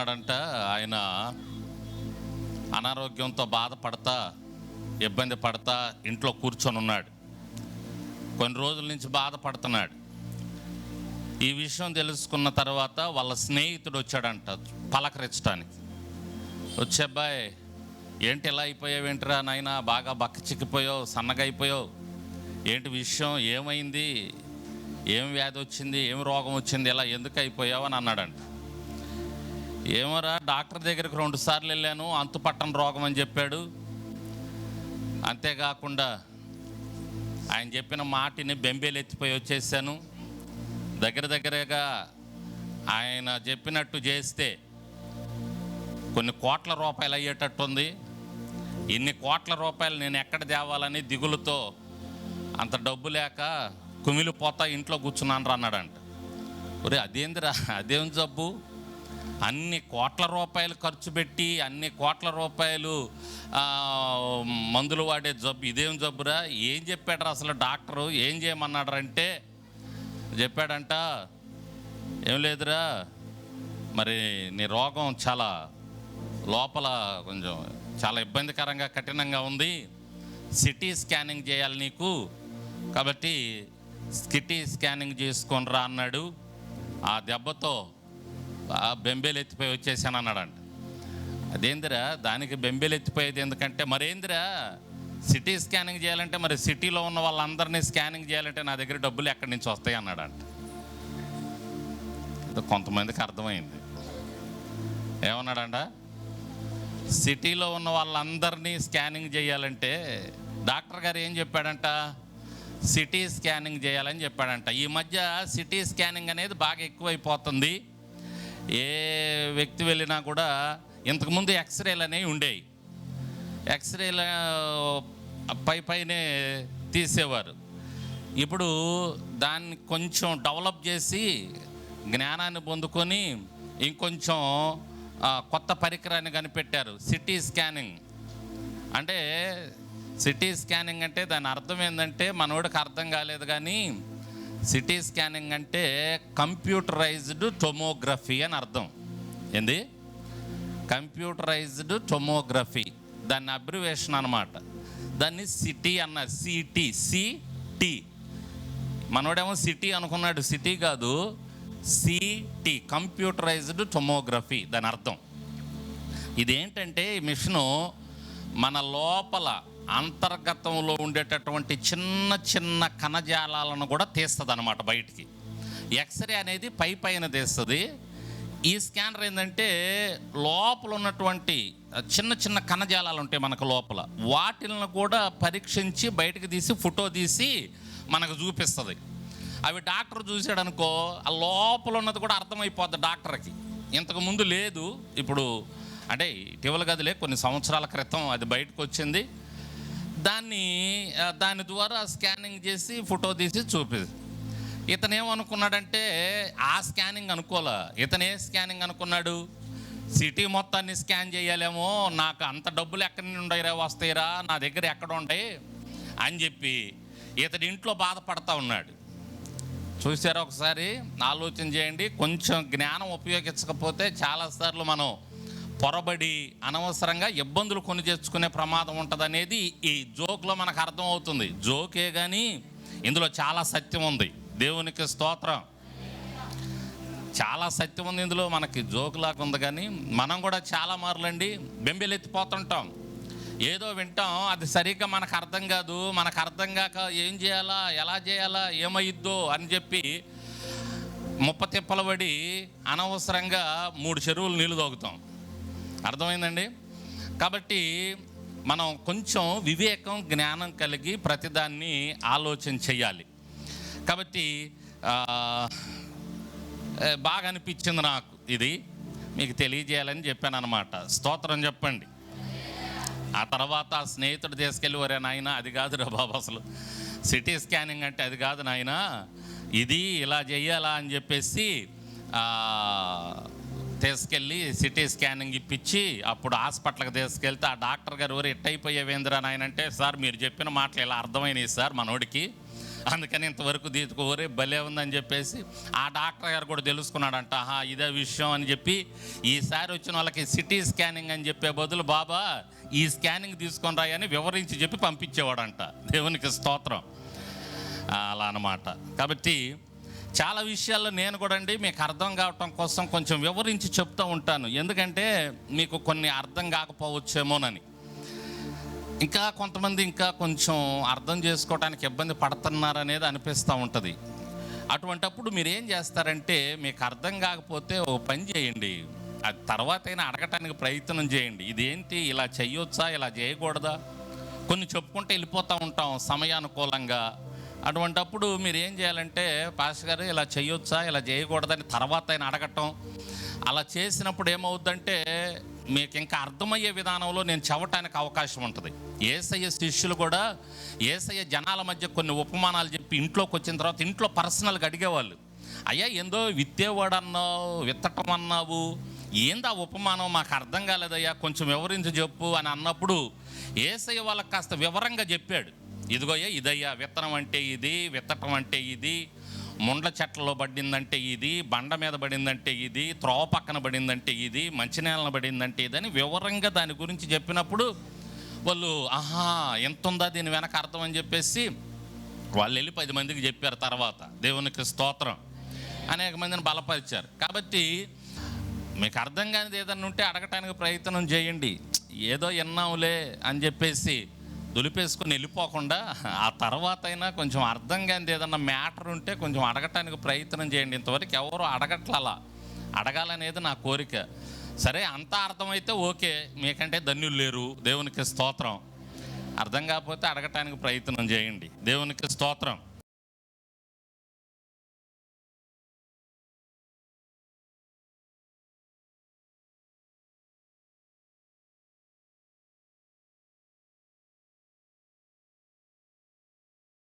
ఉన్నాడంట ఆయన అనారోగ్యంతో బాధపడతా ఇబ్బంది పడతా ఇంట్లో కూర్చొని ఉన్నాడు. కొన్ని రోజుల నుంచి బాధపడుతున్నాడు. ఈ విషయం తెలుసుకున్న తర్వాత వాళ్ళ స్నేహితుడు వచ్చాడంట పలకరించడానికి వచ్చే అబ్బాయి ఏంటి ఇలా అయిపోయావు ఏంటిరా నాయనా బాగా బక్క చిక్కిపోయావు సన్నగా అయిపోయావు? ఏంటి విషయం ఏమైంది? ఏం వ్యాధి వచ్చింది? ఏం రోగం వచ్చింది? ఇలా ఎందుకు అయిపోయావు? అని అన్నాడంట. ఏమోరా డాక్టర్ దగ్గరికి రెండు సార్లు వెళ్ళాను అంతుపట్టని రోగం అని చెప్పాడు. అంతేకాకుండా ఆయన చెప్పిన మాటిని బెంబేలు ఎత్తిపోయి వచ్చేసాను. దగ్గర దగ్గరగా ఆయన చెప్పినట్టు చేస్తే కొన్ని కోట్ల రూపాయలు అయ్యేటట్టుంది. ఇన్ని కోట్ల రూపాయలు నేను ఎక్కడ తేవాలని దిగులుతో అంత డబ్బు లేక కుమిలిపోతా ఇంట్లో కూర్చున్నాను రా అన్నాడంట. ఒరే అదేందిరా అదేం జబ్బు? అన్ని కోట్ల రూపాయలు ఖర్చు పెట్టి అన్ని కోట్ల రూపాయలు మందులు వాడే జబ్బు ఇదేం జబ్బురా? ఏం చెప్పాడు అసలు డాక్టరు? ఏం చేయమన్నాడు అంటే చెప్పాడంట ఏం లేదురా మరి నీ రోగం చాలా లోపల కొంచెం చాలా ఇబ్బందికరంగా కఠినంగా ఉంది. సిటీ స్కానింగ్ చేయాలి నీకు. కాబట్టి సిటీ స్కానింగ్ చేసుకొని రా అన్నాడు. ఆ దెబ్బతో ఆ బెంబేలు ఎత్తిపోయి వచ్చేసాను అన్నాడంట అదేందిరా దానికి బెంబేలు ఎత్తిపోయేది ఎందుకంటే మరేందిరా సిటీ స్కానింగ్ చేయాలంటే మరి సిటీలో ఉన్న వాళ్ళందరినీ స్కానింగ్ చేయాలంటే నా దగ్గర డబ్బులు ఎక్కడి నుంచి వస్తాయి అన్నాడంట. కొంతమందికి అర్థమైంది. ఏమన్నాడంట? సిటీలో ఉన్న వాళ్ళందరినీ స్కానింగ్ చేయాలంటే డాక్టర్ గారు ఏం చెప్పాడంట? సిటీ స్కానింగ్ చేయాలని చెప్పాడంట. ఈ మధ్య సిటీ స్కానింగ్ అనేది బాగా ఎక్కువైపోతుంది. ఏ వ్యక్తి వెళ్ళినా కూడా ఇంతకుముందు ఎక్స్రేలు అనేవి ఉండేవి. ఎక్స్రేల పై పైనే తీసేవారు. ఇప్పుడు దాన్ని కొంచెం డెవలప్ చేసి జ్ఞానాన్ని పొందుకొని ఇంకొంచెం కొత్త పరికరాన్ని కనిపెట్టారు. CT scanning. అంటే సిటీ స్కానింగ్ అంటే దాని అర్థం ఏంటంటే మనోడికి అర్థం కాలేదు కానీ సిటీ స్కానింగ్ అంటే కంప్యూటరైజ్డ్ టొమోగ్రఫీ అని అర్థం. ఏంది? Computerised tomography. దాని అబ్రివేషన్ అనమాట దాన్ని సిటీ అన్న సిటీ సిటీ మనోడేమో సిటీ అనుకున్నాడు. సిటీ కాదు. CT computerised tomography. దాని అర్థం. ఇదేంటంటే ఈ మిషను మన లోపల అంతర్గతంలో ఉండేటటువంటి చిన్న చిన్న కణజాలాలను కూడా తీస్తుంది అనమాట బయటికి. ఎక్స్రే అనేది పై పైన తీస్తుంది. ఈ స్కానర్ ఏంటంటే లోపల ఉన్నటువంటి చిన్న చిన్న కణజాలాలు ఉంటాయి మనకు లోపల. వాటిని కూడా పరీక్షించి బయటకు తీసి ఫోటో తీసి మనకు చూపిస్తుంది. అవి డాక్టర్ చూసాడు అనుకో ఆ లోపల ఉన్నది కూడా అర్థమైపోద్ది డాక్టర్కి. ఇంతకు ముందు లేదు. ఇప్పుడు అంటే ఇటీవల గదిలే కొన్ని సంవత్సరాల క్రితం అది బయటకు వచ్చింది దాన్ని దాని ద్వారా స్కానింగ్ చేసి ఫోటో తీసి చూపి ఇతను ఏమనుకున్నాడంటే ఆ స్కానింగ్ అనుకోలే. ఇతను ఏ స్కానింగ్ అనుకున్నాడు? సిటీ మొత్తాన్ని స్కాన్ చేయాలేమో నాకు అంత డబ్బులు ఎక్కడి నుండి వస్తాయిరా నా దగ్గర ఎక్కడ ఉంటాయి అని చెప్పి ఇతడి ఇంట్లో బాధపడతా ఉన్నాడు. చూసారా ఒకసారి? ఆలోచన చేయండి. కొంచెం జ్ఞానం ఉపయోగించకపోతే చాలాసార్లు మనం పొరబడి అనవసరంగా ఇబ్బందులు కొని తెచ్చుకునే ప్రమాదం ఉంటుంది అనేది ఈ జోక్లో మనకు అర్థమవుతుంది. జోకే కానీ ఇందులో చాలా సత్యం ఉంది. దేవునికి స్తోత్రం. చాలా సత్యం ఉంది ఇందులో. మనకి జోకులాగా ఉంది కానీ మనం కూడా చాలా మార్లండి బెంబెలెత్తిపోతుంటాం. ఏదో వింటాం అది సరిగ్గా మనకు అర్థం కాదు. మనకు అర్థం కాక ఏం చేయాలా ఎలా చేయాలా ఏమైద్దో అని చెప్పి ముప్ప తిప్పలబడి అనవసరంగా మూడు చెరువులు నీళ్ళు తాగుతాం. అర్థమైందండి? కాబట్టి మనం కొంచెం వివేకం జ్ఞానం కలిగి ప్రతిదాన్ని ఆలోచన చేయాలి కాబట్టి బాగా అనిపించింది నాకు ఇది. మీకు తెలియజేయాలని చెప్పాను అనమాట స్తోత్రం చెప్పండి. ఆ తర్వాత ఆ స్నేహితుడు తీసుకెళ్ళి వరే నాయన అది కాదు బాబు అసలు. సిటీ స్కానింగ్ అంటే అది కాదు నాయన. ఇది ఇలా చెయ్యాలా? అని చెప్పేసి తీసుకెళ్ళి సిటీ స్కానింగ్ ఇప్పించి అప్పుడు హాస్పిటల్కి తీసుకెళ్తే ఆ డాక్టర్ గారు ఎవరు ఎట్టయిపోయేవేంద్రా నాయన అంటే సార్ మీరు చెప్పిన మాటలు ఇలా అర్థమైనాయి సార్ మనోడికి. అందుకని ఇంతవరకు తీసుకోరే భలే ఉందని చెప్పేసి ఆ డాక్టర్ గారు కూడా తెలుసుకున్నాడంట. ఆహా ఇదే విషయం అని చెప్పి ఈసారి వచ్చిన వాళ్ళకి సిటీ స్కానింగ్ అని చెప్పే బదులు బాబా ఈ స్కానింగ్ తీసుకొని రాయని వివరించి చెప్పి పంపించేవాడంట. దేవునికి స్తోత్రం. అలా అనమాట కాబట్టి చాలా విషయాల్లో నేను కూడా అండి మీకు అర్థం కావటం కోసం కొంచెం వివరించి చెప్తూ ఉంటాను. ఎందుకంటే మీకు కొన్ని అర్థం కాకపోవచ్చేమోనని. ఇంకా కొంతమంది ఇంకా కొంచెం అర్థం చేసుకోవడానికి ఇబ్బంది పడుతున్నారనేది అనిపిస్తూ ఉంటుంది. అటువంటప్పుడు మీరు ఏం చేస్తారంటే మీకు అర్థం కాకపోతే ఓ పని చేయండి. అది తర్వాత అయినా అడగటానికి ప్రయత్నం చేయండి. ఇదేంటి? ఇలా చేయొచ్చా ఇలా చేయకూడదా? కొన్ని చెప్పుకుంటే వెళ్ళిపోతూ ఉంటాం సమయానుకూలంగా. అటువంటప్పుడు మీరు ఏం చేయాలంటే పాస్ గారు ఇలా చేయొచ్చా ఇలా చేయకూడదని తర్వాత ఆయన అడగటం. అలా చేసినప్పుడు ఏమవుద్దంటే మీకు ఇంకా అర్థమయ్యే విధానంలో నేను చవటానికి అవకాశం ఉంటుంది. ఏసయ్య శిష్యులు కూడా ఏసయ్య జనాల మధ్య కొన్ని ఉపమానాలు చెప్పి ఇంట్లోకి వచ్చిన తర్వాత ఇంట్లో పర్సనల్గా అడిగేవాళ్ళు. అయ్యా ఏందో విత్తేవాడు అన్నావు విత్తటం అన్నావు ఏందా ఆ ఉపమానం? మాకు అర్థం కాలేదయ్యా కొంచెం వివరించి చెప్పు అని అన్నప్పుడు ఏసయ్య వాళ్ళకి కాస్త వివరంగా చెప్పాడు. ఇదిగోయ్యా ఇదయ్యా విత్తనం అంటే ఇది విత్తటం అంటే ఇది ముండ్ల చెట్లలో పడిందంటే ఇది బండ మీద పడిందంటే ఇది త్రోవ పక్కన పడిందంటే ఇది మంచినీళ్ళన పడిందంటే ఇది అని వివరంగా దాని గురించి చెప్పినప్పుడు వాళ్ళు ఆహా ఎంత ఉందా దీని వెనక అర్థం? అని చెప్పేసి వాళ్ళు వెళ్ళి పది మందికి చెప్పారు తర్వాత. దేవునికి స్తోత్రం. అనేక మందిని బలపరిచారు. కాబట్టి మీకు అర్థం కానిది ఏదన్నా ఉంటే అడగటానికి ప్రయత్నం చేయండి. ఏదో విన్నాంలే అని చెప్పేసి దులిపేసుకొని వెళ్ళిపోకుండా ఆ తర్వాత అయినా కొంచెం అర్థం కానిది ఏదన్నా మ్యాటర్ ఉంటే కొంచెం అడగటానికి ప్రయత్నం చేయండి. ఇంతవరకు ఎవరు అడగట్ల అలా. అడగాలనేది నా కోరిక. సరే అంత అర్థమైతే ఓకే. మీకంటే ధన్యులు లేరు. దేవునికి స్తోత్రం. అర్థం కాకపోతే అడగటానికి ప్రయత్నం చేయండి. దేవునికి స్తోత్రం.